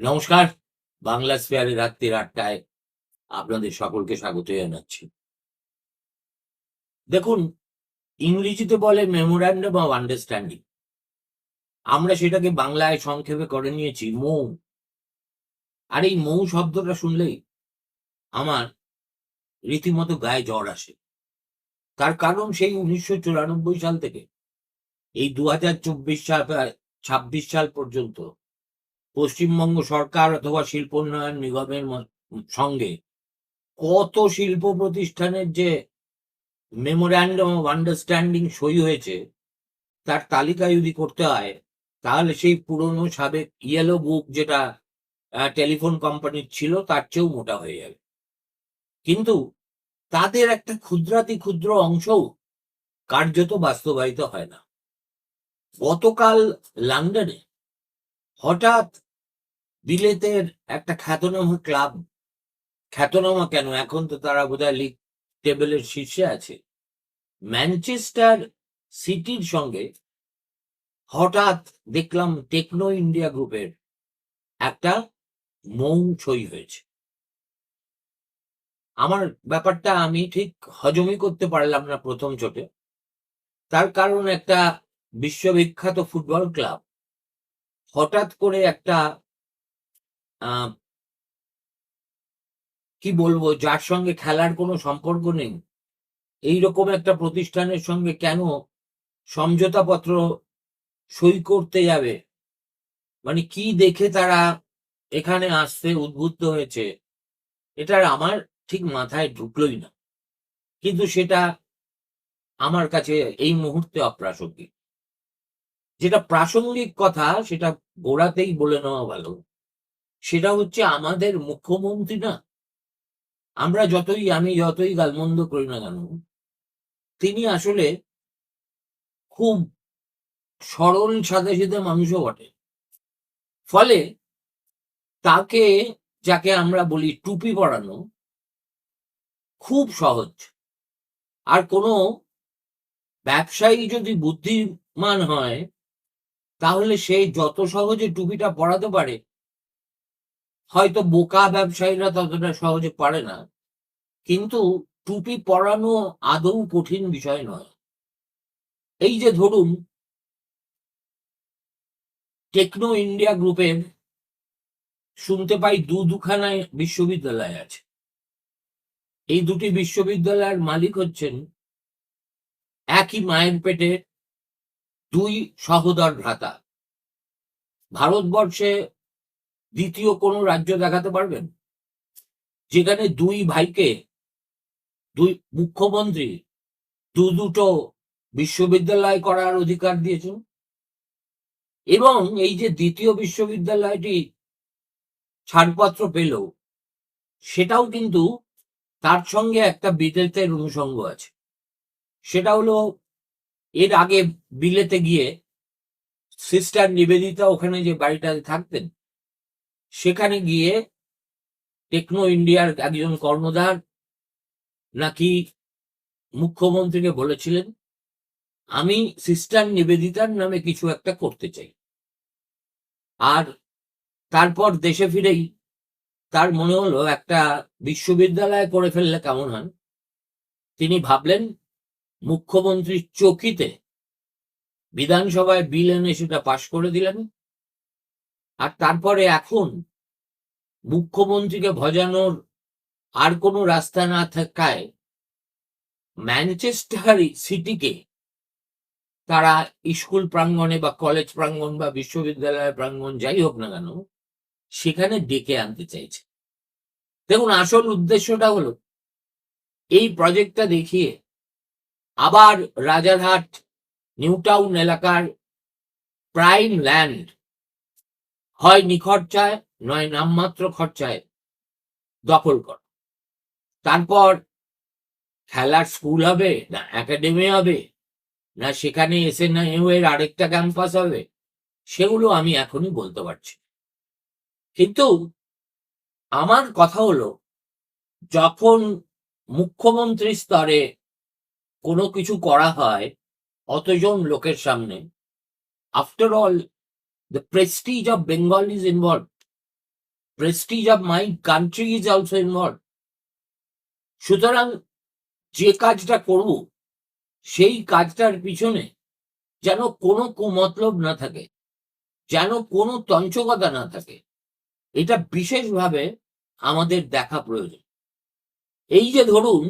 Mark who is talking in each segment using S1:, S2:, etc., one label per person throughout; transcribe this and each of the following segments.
S1: নমস্কার, বাংলা স্পেয়ারে রাত্রির আটটায় আপনাদের সকলকে স্বাগত জানাচ্ছি। দেখুন, ইংরেজিতে বলে মেমোরান্ডাম অফ আন্ডারস্ট্যান্ডিং আমরা সেটাকে বাংলায় সংক্ষেপে করে নিয়েছি, মৌ। আর এই মৌ শব্দটা শুনলেই আমার রীতিমতো গায়ে জ্বর আসে। তার কারণ সেই উনিশশো চুরানব্বই সাল থেকে এই দু হাজার চব্বিশ সাল ছাব্বিশ সাল পর্যন্ত পশ্চিমবঙ্গ সরকার অথবা শিল্পোন্নয়ন নিগমের ম- সঙ্গে কত শিল্প প্রতিষ্ঠানের যে মেমোরান্ডাম অফ আন্ডারস্ট্যান্ডিং সই হয়েছে, তার তালিকা যদি করতে হয় তাহলে সেই পুরনো সাবেক ইয়েলো বুক যেটা টেলিফোন কোম্পানির ছিল, তার চেয়েও মোটা হয়ে যাবে। কিন্তু তাদের একটা ক্ষুদ্রাতি ক্ষুদ্র অংশও কার্যত বাস্তবায়িত হয় না। গতকাল লন্ডনে হঠাৎ বিলেতের একটা খ্যাতনামা ক্লাব, খ্যাতনামা কেন? এখন তো তারা বোধহয় লিগ টেবিলের শীর্ষে আছে। ম্যানচেস্টার সিটির সঙ্গে হঠাৎ দেখলাম টেকনো ইন্ডিয়া গ্রুপের একটা মৌ সই হয়েছে। আমার ব্যাপারটা আমি ঠিক হজমই করতে পারলাম না প্রথম চোটে। তার কারণ একটা বিশ্ববিখ্যাত ফুটবল ক্লাব হঠাৎ করে একটা কি বলব, যার সঙ্গে খেলার কোনো সম্পর্ক নেই, এইরকম একটা প্রতিষ্ঠানের সঙ্গে কেন সমঝোতাপত্র সই করতে যাবে। মানে কি দেখে তারা এখানে আসতে উদ্বুদ্ধ হয়েছে এটার আমার ঠিক মাথায় ঢুকলোই না। কিন্তু সেটা আমার কাছে এই মুহূর্তে অপ্রাসঙ্গিক। যেটা প্রাসঙ্গিক কথা, সেটা গোড়াতেই বলে নেওয়া ভালো। সেটা হচ্ছে আমাদের মুখ্যমন্ত্রী না। আমরা যতই, আমি যতই গালমন্দ করি না কেন, তিনি আসলে খুব সরল সাদে সিধে মানুষও বটে। ফলে তাকে, যাকে আমরা বলি টুপি পরানো, খুব সহজ। আর কোনো ব্যবসায়ী যদি বুদ্ধিমান হয়, তাহলে সে যত সহজে টুপিটা পরাতে পারে, হয়তো বোকা ব্যবসায়ীরা ততটা সহজে পারে না। কিন্তু টুপি পরানো আদৌ কঠিন বিষয় নয়। এই যে ধরুন টেকনো ইন্ডিয়া গ্রুপের শুনতে পাই দু দুখানায় বিশ্ববিদ্যালয় আছে। এই দুটি বিশ্ববিদ্যালয়ের মালিক হচ্ছেন একই মায়ের পেটে দুই সহোদর ভ্রাতা। ভারতবর্ষে দ্বিতীয় কোনো রাজ্য দেখাতে পারবেন? যেখানে দুই ভাইকে, দুই মুখ্যমন্ত্রী দু দুটো বিশ্ববিদ্যালয় করার অধিকার দিয়েছেন। এবং এই যে দ্বিতীয় বিশ্ববিদ্যালয়টি ছাড়পত্র পেল, সেটাও কিন্তু তার সঙ্গে একটা বিলেতের অনুষঙ্গ আছে। সেটা হলো, এর আগে বিলেতে গিয়ে সিস্টার নিবেদিতা ওখানে যে বাড়িটাতে থাকতেন, সেখানে গিয়ে টেকনো ইন্ডিয়ার একজন কর্ণধার নাকি মুখ্যমন্ত্রীকে বলেছিলেন আমি সিস্টার নিবেদিতার নামে কিছু একটা করতে চাই। আর তারপর দেশে ফিরেই তার মনে হলো একটা বিশ্ববিদ্যালয় করে ফেললে কেমন হয়? তিনি ভাবলেন, মুখ্যমন্ত্রীর চকিতে বিধানসভায় বিল এনে সেটা পাশ করে দিলেন। আর তারপরে এখন মুখ্যমন্ত্রীকে ভজানোর আর কোনো রাস্তা না থাকায় ম্যানচেস্টার সিটিকে তারা স্কুল প্রাঙ্গণে বা কলেজ প্রাঙ্গণ বা বিশ্ববিদ্যালয় প্রাঙ্গণ যাই হোক না কেন, সেখানে ডেকে আনতে চাইছে। দেখুন, আসল উদ্দেশ্যটা হলো, এই প্রজেক্টটা দেখিয়ে আবার রাজারহাট, নিউটাউন এলাকার প্রাইম ল্যান্ড হয় নিখরচায়, নয় নামমাত্র খরচায় দখল কর। তারপর খেলার স্কুল হবে না একাডেমি হবে না, সেখানে এসে না এর আরেকটা ক্যাম্পাস হবে? সেগুলো আমি এখনই বলতে পারছি কিন্তু আমার কথা হলো, যখন মুখ্যমন্ত্রী স্তরে কোনো কিছু করা হয় অতজন লোকের সামনে after all the prestige of Bengal is involve prestige of my country is also involve সুতরাং যে কাজটা করব সেই কাজটার পিছনে যেন কোনো কুমতলব না থাকে, যেন কোনো তঞ্চকতা না থাকে। এটা বিশেষভাবে আমাদের দেখা প্রয়োজন। এই যে ধরুন,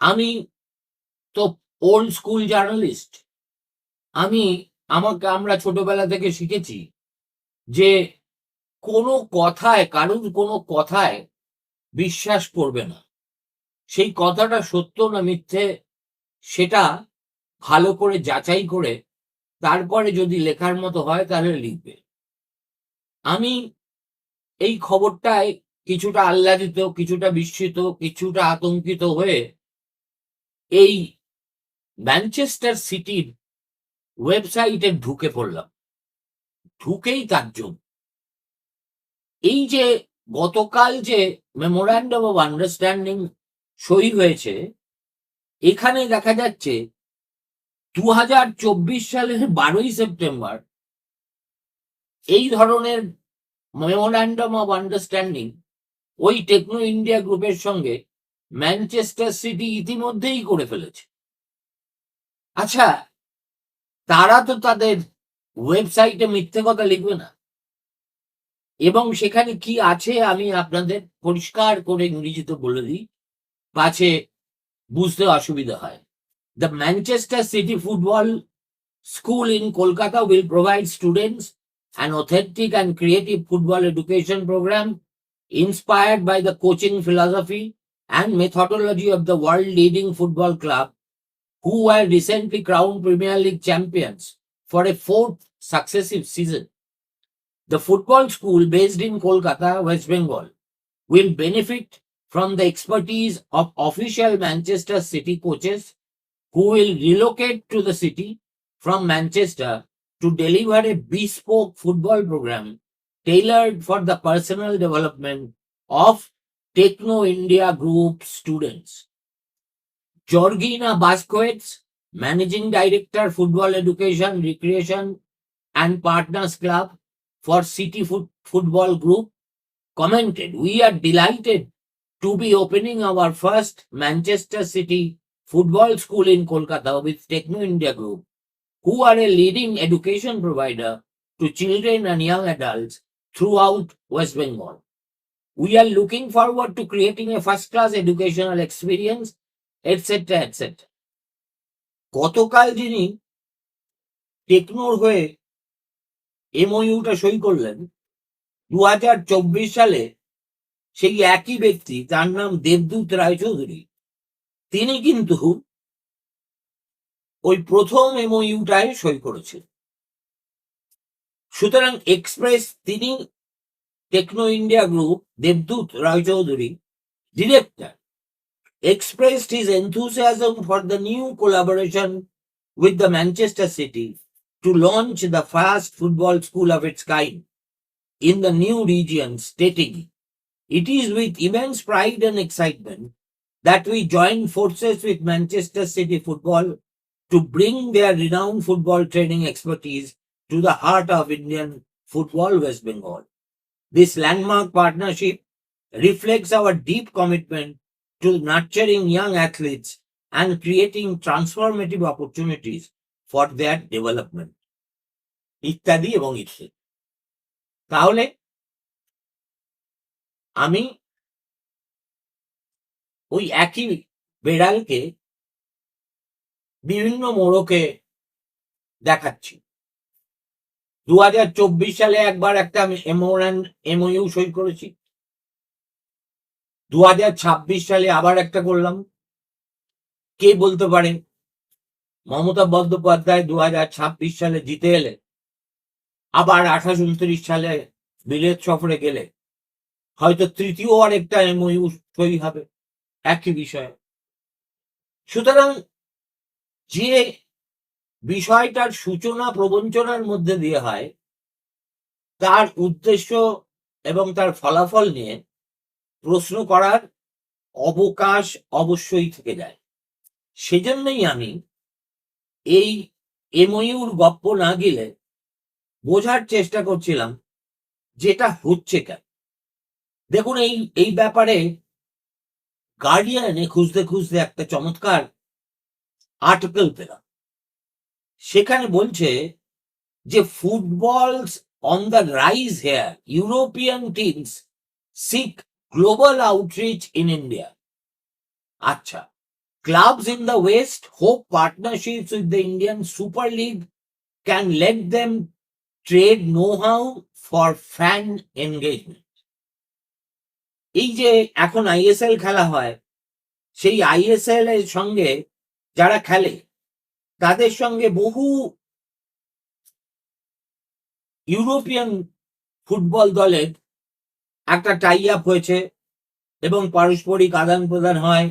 S1: আমি তো ওল্ড স্কুল জার্নালিস্ট আমি আমাকে আমরা ছোটবেলা থেকে শিখেছি যে কোনো কথায়, কারুর কোনো কথায় বিশ্বাস করবে না। সেই কথাটা সত্য না মিথ্যে সেটা ভালো করে যাচাই করে তারপরে যদি লেখার মতো হয় তাহলে লিখবে। আমি এই খবরটায় কিছুটা আহ্লাদিত, কিছুটা বিস্মিত, কিছুটা আতঙ্কিত হয়ে এই ম্যানচেস্টার সিটির ওয়েবসাইটে ঢুকে পড়লাম। ঢুকেই তাজ্জব এই যে গতকাল যে মেমোরান্ডাম অব আন্ডারস্ট্যান্ডিং সই হয়েছে এখানে দেখা যাচ্ছে দু হাজার চব্বিশ সালের বারোই সেপ্টেম্বর এই ধরনের মেমোরান্ডাম অব আন্ডারস্ট্যান্ডিং ওই টেকনো ইন্ডিয়া গ্রুপের সঙ্গে ম্যানচেস্টার সিটি ইতিমধ্যেই করে ফেলেছে। আচ্ছা তারা তো তাদের ওয়েবসাইটে মিথ্যে কথা লিখবে না। এবং সেখানে কি আছে আমি আপনাদের পরিষ্কার করে ইংরেজিতে বলে দিই। পাছে বুঝতে অসুবিধা হয় the Manchester City football school in Kolkata will provide students an authentic and creative football education program inspired by the coaching philosophy and methodology of the world leading football club who were recently crowned Premier League champions for a fourth successive season. The football school based in Kolkata, West Bengal, will benefit from the expertise of official Manchester City coaches who will relocate to the city from Manchester to deliver a bespoke football program tailored for the personal development of Techno India Group students. Georgina Baskowitz, Managing Director, Football Education, Recreation and Partners Club for City Foot- Football Group, commented, We are delighted to be opening our first Manchester City football school in Kolkata with Techno India Group who are a leading education provider to children and young adults throughout West Bengal. We are looking forward to creating a first class educational experience, etc. etc. গতকাল যিনি টেকনোর হয়ে এমওইউটা সই করলেন দু হাজার চব্বিশ সালে সেই একই ব্যক্তি তার নাম দেবদূত রায়চৌধুরী তিনি কিন্তু ওই প্রথম এমওইউটায় সই করেছিল সুতরাং এক্সপ্রেস তিনি Techno India group Debdut Roychowdhury director expressed his enthusiasm for the new collaboration with the Manchester City to launch the first football school of its kind in the new region, stating, It is with immense pride and excitement that we join forces with Manchester City Football to bring their renowned football training expertise to the heart of Indian football West Bengal. This landmark partnership reflects our deep commitment to nurturing young athletes and creating transformative opportunities for their development. ইত্যাদি এবং ইত্যাদি তাহলে আমি ওই একই বেড়ালকে বিভিন্ন মোড়কে দেখাচ্ছি। দু সালে একবার একটা এমওইউ সই করেছি। দু হাজার ছাব্বিশ সালে আবার একটা করলাম। কে বলতে পারে? মমতা বন্দ্যোপাধ্যায় দু হাজার ছাব্বিশ সালে জিতে এলে আবার আঠাশ, উনত্রিশ সালে বিলেত সফরে গেলে হয়তো তৃতীয় আরেকটা এমওইউ সই হবে, একই বিষয়ে। সুতরাং যে বিষয়টার সূচনা প্রবঞ্চনার মধ্যে দিয়ে হয়, তার উদ্দেশ্য এবং তার ফলাফল নিয়ে প্রশ্ন করার অবকাশ অবশ্যই থেকে যায়। সেজন্যই আমি এই এমইউর গপ্প না গেলে বোঝার চেষ্টা করছিলাম, যেটা হচ্ছে কেন। দেখুন এই এই ব্যাপারে গার্ডিয়ানে খুঁজতে খুঁজতে একটা চমৎকার আর্টিকেল পেলাম। সেখানে বলছে যে footballs on the rise here European teams seek global outreach in India আচ্ছা clubs in the West hope partnership with the Indian Super League can let them trade know how for fan engagement এই যে এখন ISL খেলা হয়, সেই ISL এর সঙ্গে যারা খেলে, তাদের সঙ্গে বহু ইউরোপিয়ান ফুটবল দলের একটা টাই আপ হয়েছে এবং পারস্পরিক আদান প্রদান হয়।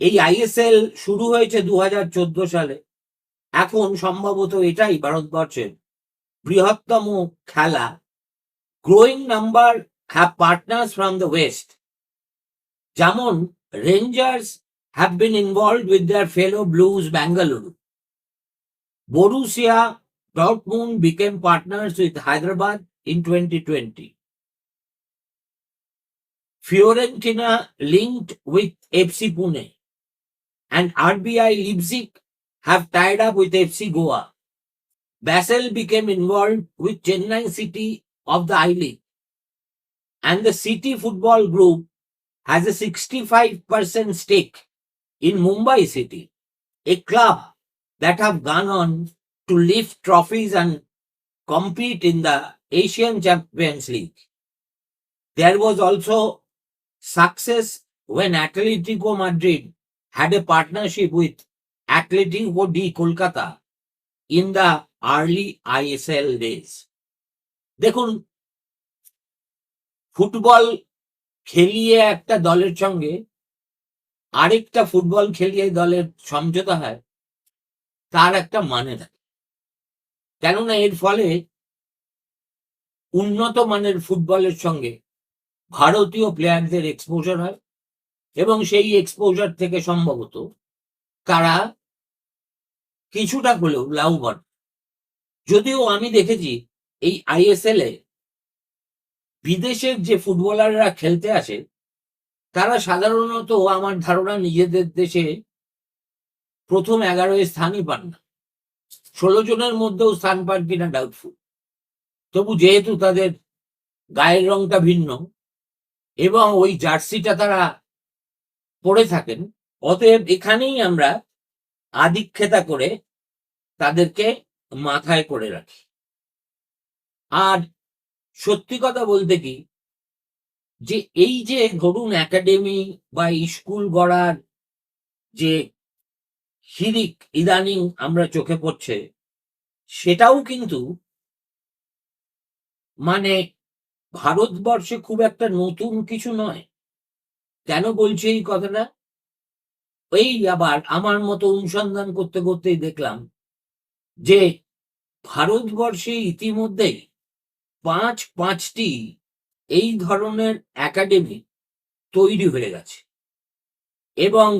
S1: এই আইএসএল শুরু হয়েছে দু হাজার চোদ্দ সালে। এখন সম্ভবত এটাই ভারতবর্ষের বৃহত্তম খেলা। Growing number have partners from the West. Jamon Rangers have been involved with their fellow Blues Bangalore. Borussia Dortmund became partners with Hyderabad in 2020. Fiorentina linked with FC Pune and RBI Leipzig have tied up with FC Goa. Basel became involved with Chennai City of the I-League And the City Football Group has a 65% stake in Mumbai City, a club that have gone on to lift trophies and compete in the Asian Champions League. There was also success when Atletico Madrid had a partnership with Atletico de Kolkata in the early ISL days. দেখুন football খেলিয়ে একটা দলের সঙ্গে আরেকটা football খেলিয়ে দলের সমঝোতা হয়, তার একটা মানে থাকে। কেননা এর ফলে উন্নত মানের ফুটবলের সঙ্গে ভারতীয় প্লেয়ারদের এক্সপোজার হয় এবং সেই এক্সপোজার থেকে সম্ভবত তারা কিছুটা হলেও লাভবান। যদিও আমি দেখেছি এই আইএসএল এ বিদেশের যে ফুটবলাররা খেলতে আসে, তারা সাধারণত আমার ধারণা নিজেদের দেশে প্রথম এগারোয় স্থানই পান না। ষোলো জনের মধ্যেও স্থান পান কিনা ডাউটফুল তবু যেহেতু তাদের গায়ের রংটা ভিন্ন এবং ওই জার্সিটা তারা পরে থাকেন, অতএব এখানেই আমরা আদিক্ষেতা করে তাদেরকে মাথায় করে রাখি। আর সত্যি কথা বলতে কি, যে এই যে ধরুন একাডেমি বা স্কুল গড়ার যে হিরিক ইদানিং আমরা চোখে পড়ছে, সেটাও কিন্তু মানে ভারতবর্ষে খুব একটা নতুন কিছু নয়। কেন বলছি এই কথাটা? এই আবার আমার মতো অনুসন্ধান করতে করতেই দেখলাম যে ভারতবর্ষে ইতিমধ্যেই পাঁচ পাঁচটি এই ধরনের একাডেমি তৈরি হয়ে গেছে। এবং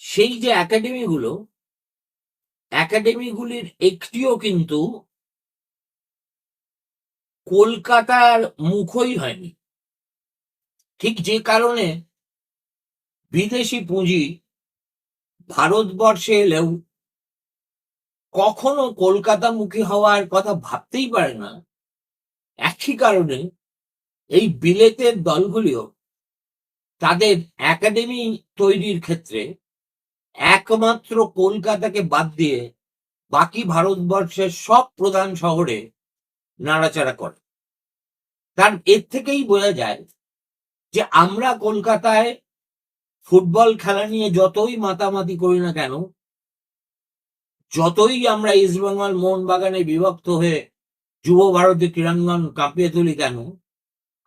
S1: সেই যে একাডেমিগুলো একাডেমিগুলির একটিও কিন্তু কলকাতার মুখই হয়নি। ঠিক যে কারণে বিদেশি পুঁজি ভারতবর্ষে এলেও কখনো কলকাতামুখী হওয়ার কথা ভাবতেই পারে না। একই কারণে এই বিলেতের দলগুলিও তাদের একাডেমি তৈরির ক্ষেত্রে একমাত্র কলকাতাকে বাদ দিয়ে বাকি ভারতবর্ষের সব প্রধান শহরে নাড়াচাড়া করে। তার এর থেকেই বোঝা যায় যে আমরা কলকাতায় ফুটবল খেলা নিয়ে যতই মাতামাতি করি না কেন যতই আমরা ইস্টবেঙ্গল মোহনবাগানে বিভক্ত হয়ে যুব ভারতী ক্রীড়াঙ্গন কাঁপিয়ে তুলি কেন,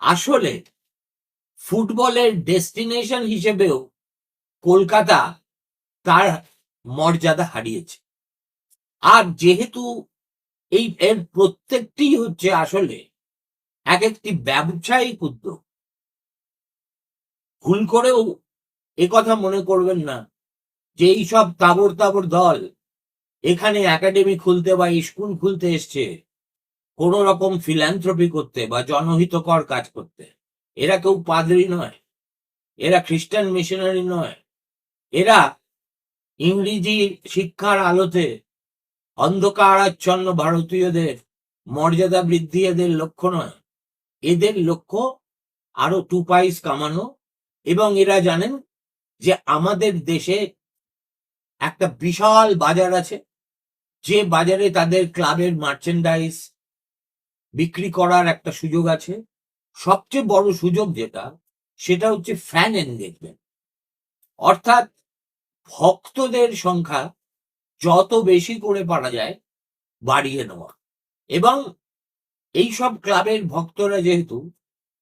S1: আসলে ফুটবলের ডেস্টিনেশন হিসেবেও কলকাতা তার মর্যাদা হারিয়েছে। আর যেহেতু এই এর প্রত্যেকটি হচ্ছে আসলে এক একটি ব্যবসায়িক উদ্যোগ, ভুল করেও কথা মনে করবেন না যে এই সব তাবর তাবর দল এখানে একাডেমি খুলতে বা স্কুল খুলতে এসছে কোন রকম ফিল্যান্থ্রপি করতে বা জনহিতকর কাজ করতে। এরা কেউ পাদরি নয়, এরা খ্রিস্টান মিশনারি নয়, এরা ইংরেজি শিক্ষার আলোতে অন্ধকার আচ্ছন্ন ভারতীয়দের মর্যাদা বৃদ্ধি এদের লক্ষ্য নয়। এদের লক্ষ্য আরও টু পাইস কামানো এবং এরা জানেন যে আমাদের দেশে একটা বিশাল বাজার আছে। যে বাজারে তাদের ক্লাবের মার্চেন্ডাইজ বিক্রি করার একটা সুযোগ আছে, সবচেয়ে বড় সুযোগ যেটা, সেটা হচ্ছে ফ্যান এনগেজমেন্ট অর্থাৎ ভক্তদের সংখ্যা যত বেশি করে পারা যায়, বাড়িয়ে নেওয়া। এবং এই সব ক্লাবের ভক্তরা যেহেতু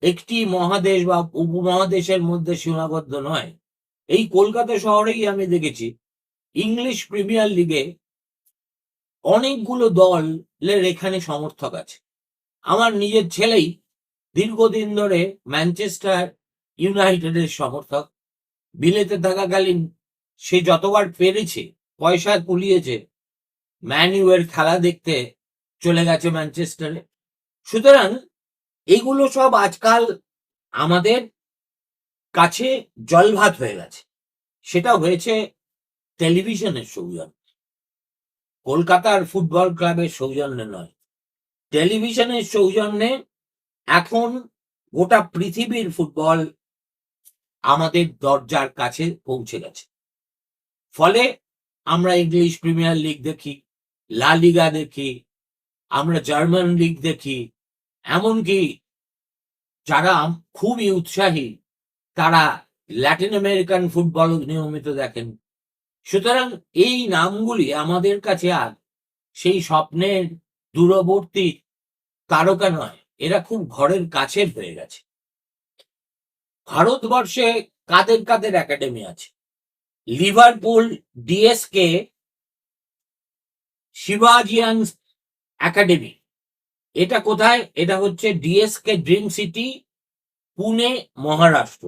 S1: একটি মহাদেশ বা উপমহাদেশের মধ্যে সীমাবদ্ধ নয়, এই কলকাতা শহরেই আমি দেখেছি, ইংলিশ প্রিমিয়ার লিগে অনেকগুলো দলের এখানে সমর্থক আছে। আমার নিজের ছেলেই দীর্ঘদিন ধরে ম্যানচেস্টার ইউনাইটেডের সমর্থক। বিলেতে থাকাকালীন সে যতবার পেরেছে, পয়সা কুলিয়েছে ম্যানিউয়ের খেলা দেখতে চলে গেছে ম্যানচেস্টারে। সুতরাং এগুলো সব আজকাল আমাদের কাছে জলভাত হয়ে গেছে। সেটা হয়েছে টেলিভিশনের সৌজন্যে কলকাতার ফুটবল ক্লাবের সৌজন্যে নয়। টেলিভিশনের সৌজন্যে এখন গোটা পৃথিবীর ফুটবল আমাদের দরজার কাছে পৌঁছে গেছে। ফলে আমরা ইংলিশ প্রিমিয়ার লিগ দেখি, লা লিগা দেখি, আমরা জার্মান লিগ দেখি, এমনকি যারা খুবই উৎসাহী, তারা ল্যাটিন আমেরিকান ফুটবল নিয়মিত দেখেন। সুতরাং এই নামগুলি আমাদের কাছে আর সেই স্বপ্নের দূরবর্তী তারকা নয়, এরা খুব ঘরের কাছের হয়ে গেছে। ভারতবর্ষে কাদের কাদের একাডেমি আছে? Liverpool, DSK Shivajians academy. এটা কোথায়? এটা হচ্ছে DSK Dream City, Pune, Maharashtra.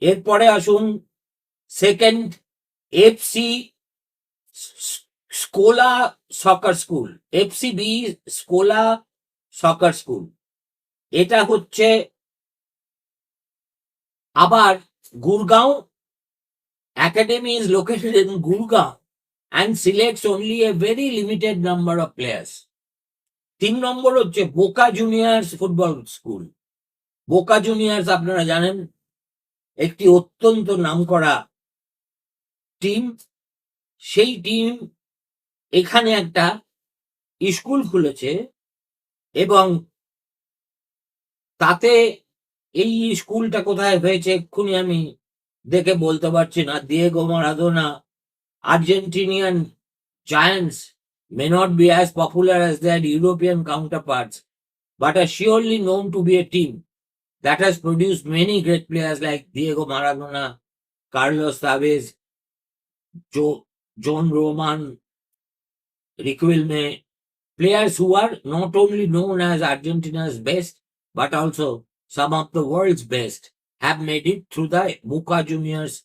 S1: এরপরে আসুন second FC Scola soccer school FC B Scola soccer school এটা হচ্ছে আবার Gurgaon academy is located in Gurgaon and selects only a very limited number of players তিন নম্বর হচ্ছে Boca Juniors football school Boca Juniors আপনারা জানেন, একটি অত্যন্ত নামকরা ডিম, সেই ডিম এখানে একটা স্কুল খুলেছে এবং তাতে এই স্কুলটা কোথায় হয়েছে এক্ষুনি আমি দেখে বলতে পারছি না। Diego Maradona Argentinian giants may not be as popular as that European counterparts but are surely known to be a team that has produce many great players like Diego Maradona Carlos Tevez Joe, John Roman, Riquelme, players who are not only known as Argentina's best, but also some of the world's best, have made it through the Boca Juniors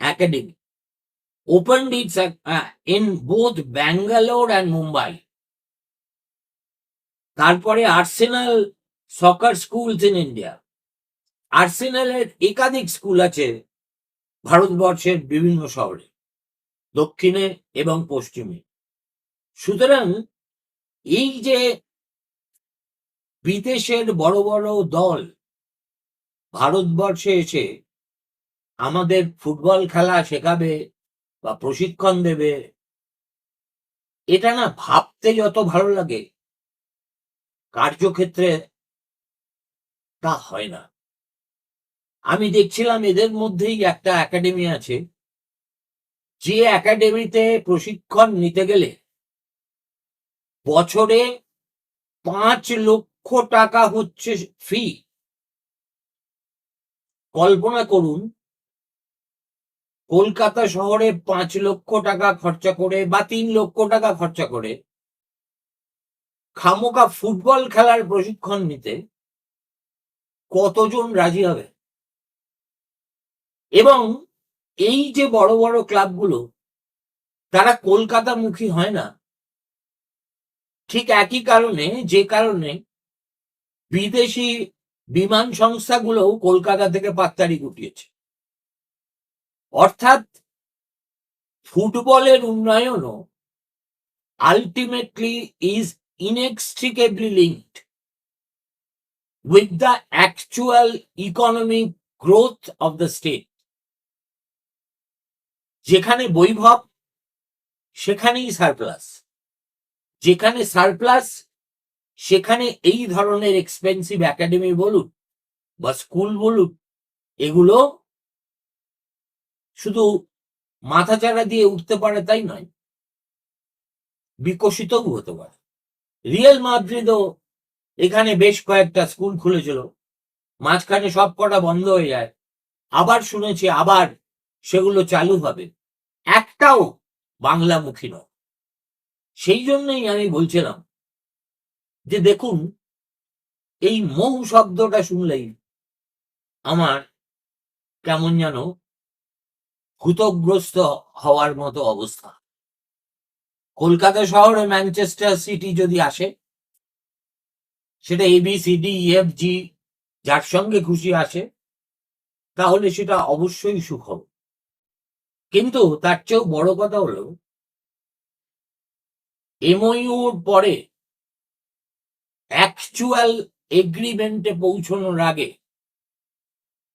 S1: Academy. Opened its uh, in both Bangalore and Mumbai. তারপরে Arsenal soccer schools in India আর্সেনালের একাধিক school আছে ভারতবর্ষের বিভিন্ন শহরে দক্ষিণে এবং পশ্চিমে। সুতরাং এই যে বিদেশের বড় বড় দল ভারতবর্ষে এসে আমাদের ফুটবল খেলা শেখাবে বা প্রশিক্ষণ দেবে, এটা না ভাবতে যত ভালো লাগে, কার্যক্ষেত্রে তা হয় না। আমি দেখছিলাম এদের মধ্যেই একটা একাডেমি আছে। যে একাডেমিতে প্রশিক্ষণ নিতে গেলে বছরে পাঁচ লক্ষ টাকা হচ্ছে ফি কল্পনা করুন, কলকাতা শহরে পাঁচ লক্ষ টাকা খরচা করে বা তিন লক্ষ টাকা খরচা করে খামোকা ফুটবল খেলার প্রশিক্ষণ নিতে কতজন রাজি হবে? এবং এই যে বড় বড় ক্লাবগুলো, তারা কলকাতামুখী হয় না ঠিক একই কারণে, যে কারণে বিদেশি বিমান সংস্থাগুলোও কলকাতা থেকে পাত্তারি গুটিয়েছে অর্থাৎ, ফুটবলের উন্নয়নও ultimately is inextricably linked with the actual economic growth of the state. যেখানে বৈভব, সেখানেই সারপ্লাস যেখানে সারপ্লাস সেখানে এই ধরনের এক্সপেন্সিভ একাডেমি বলুন বা স্কুল বলুন, এগুলো শুধু মাথাচাড়া দিয়ে উঠতে পারে তাই নয়, বিকশিতও হতে পারে। রিয়েল মাদ্রিদও এখানে বেশ কয়েকটা স্কুল খুলেছিল, মাঝখানে সব কটা বন্ধ হয়ে যায়। আবার শুনেছি, আবার সেগুলো চালু হবে। একটাও বাংলামুখী নয়। সেই জন্যই আমি বলছিলাম যে দেখুন, এই মৌ শব্দটা শুনলেই আমার কেমন যেন ভূতগ্রস্ত হওয়ার মতো অবস্থা। কলকাতা শহরে ম্যানচেস্টার সিটি যদি আসে, সেটা A B C D F G যার সঙ্গে খুশি আসে, তাহলে সেটা অবশ্যই সুখবর। কিন্তু তার চেয়েও বড় কথা হলো এমওইউর পরে অ্যাকচুয়াল এগ্রিমেন্টে পৌঁছানোর আগে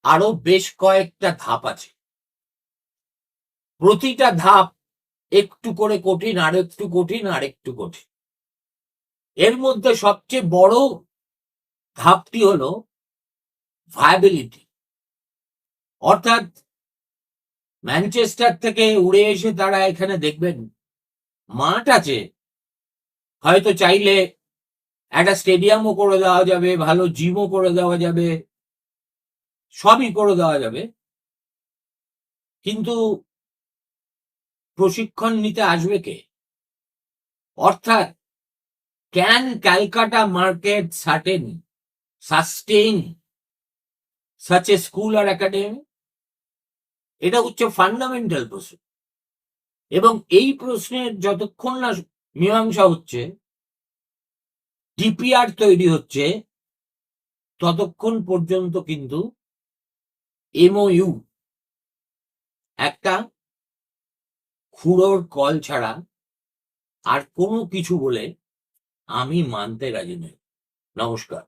S1: আরও বেশ কয়েকটা ধাপ আছে। প্রতিটা ধাপ একটু করে কঠিন, আর একটু কঠিন, আর একটু কঠিন। এর মধ্যে সবচেয়ে বড় ধাপটি হলো ভায়াবিলিটি অর্থাৎ ম্যানচেস্টার থেকে উড়ে এসে তারা এখানে দেখবেন মাঠ আছে। হয়তো চাইলে একটা স্টেডিয়ামও করে দেওয়া যাবে, ভালো জিমও করে দেওয়া যাবে, সবই করে দেওয়া যাবে। কিন্তু প্রশিক্ষণ নিতে আসবে কে? অর্থাৎ can Calcutta market certain sustain, such a school R academy? এটা হচ্ছে ফান্ডামেন্টাল প্রশ্ন। এবং এই প্রশ্নের যতক্ষণ না মীমাংসা হচ্ছে ডিপিআর তৈরি হচ্ছে, ততক্ষণ পর্যন্ত কিন্তু এমওইউ একটা খুঁড়োর কল ছাড়া আর কোনো কিছু বলে আমি মানতে রাজি নই। নমস্কার।